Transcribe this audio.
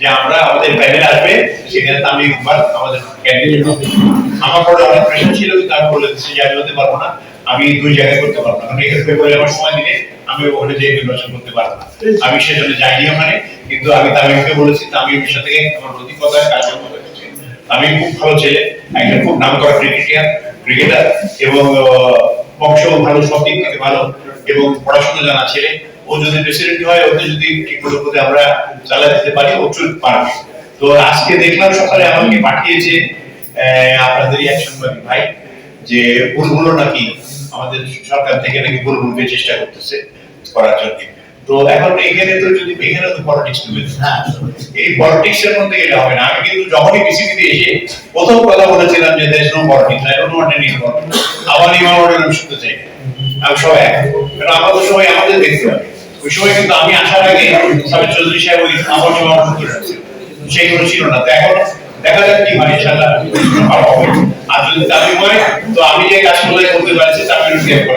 যে আমরা আমাদের প্যানেল আসবে, সেখানে তামিম ইকবাল আমাদের ক্যান্ডিডেট আমার পরে অনেক প্রেশার ছিল, কিন্তু আমি বলে দিচ্ছি যে আমি হতে পারব না, আমি দুই জায়গায় করতে পারব না। কারণ এখানে ফেব্রুয়ারি আমার সময় দিলে আমি ওখানে যেয়ে নির্বাচন করতে পারব না। আমি সেজন্য যাইনি ওখানে, কিন্তু আমি তামিমকে বলেছি তামিমের সাথে আমার প্রতিপদায় কাজকর্ম করেছি আমি খুব ভালো ছেলে, একজন খুব নাম করা ক্রিকেটার ক্রিকেটার এবং বংশ ভালো, সব দিক থেকে ভালো এবং পড়াশোনা জানা ছেলে। ও যদি প্রেসিডেন্ট হয় ওকে যদি করে আমরা চালা দিতে পারি ও পারবে। তো আজকে দেখলাম সকালে আমাকে পাঠিয়েছে আহ, আপনাদের এক সাংবাদিক ভাই যে বুলবুলও নাকি আমাদের সরকার থেকে নাকি বুলবুলকে চেষ্টা করতেছে করার জন্য। তো এখন এখানে তো যদি এখানে তো পলিটিক্স হ্যাঁ। এই পলিটিক্স এর মধ্যে গেলে হবে না। আমি কিন্তু যখনই বিসিবিতে এসে প্রথম কথা বলেছিলাম যে দেশ no politics I don't want any politics নিয়ম অর্ডার আমি শুনতে চাই। আমি সবাই। কারণ আমাদের সময় আমাদের দেখতে হবে। ওই সময় কিন্তু আমি আসার আগে সাবেক চৌধুরী সাহেব ওই আমার করে সেইগুলো ছিল। না। তো এখন দেখা যাক কি হয়, ইনশাআল্লাহ আর যদি দাবি হয়, তো আমি যে কাজগুলো করতে পারছি, তার আমি দেবো।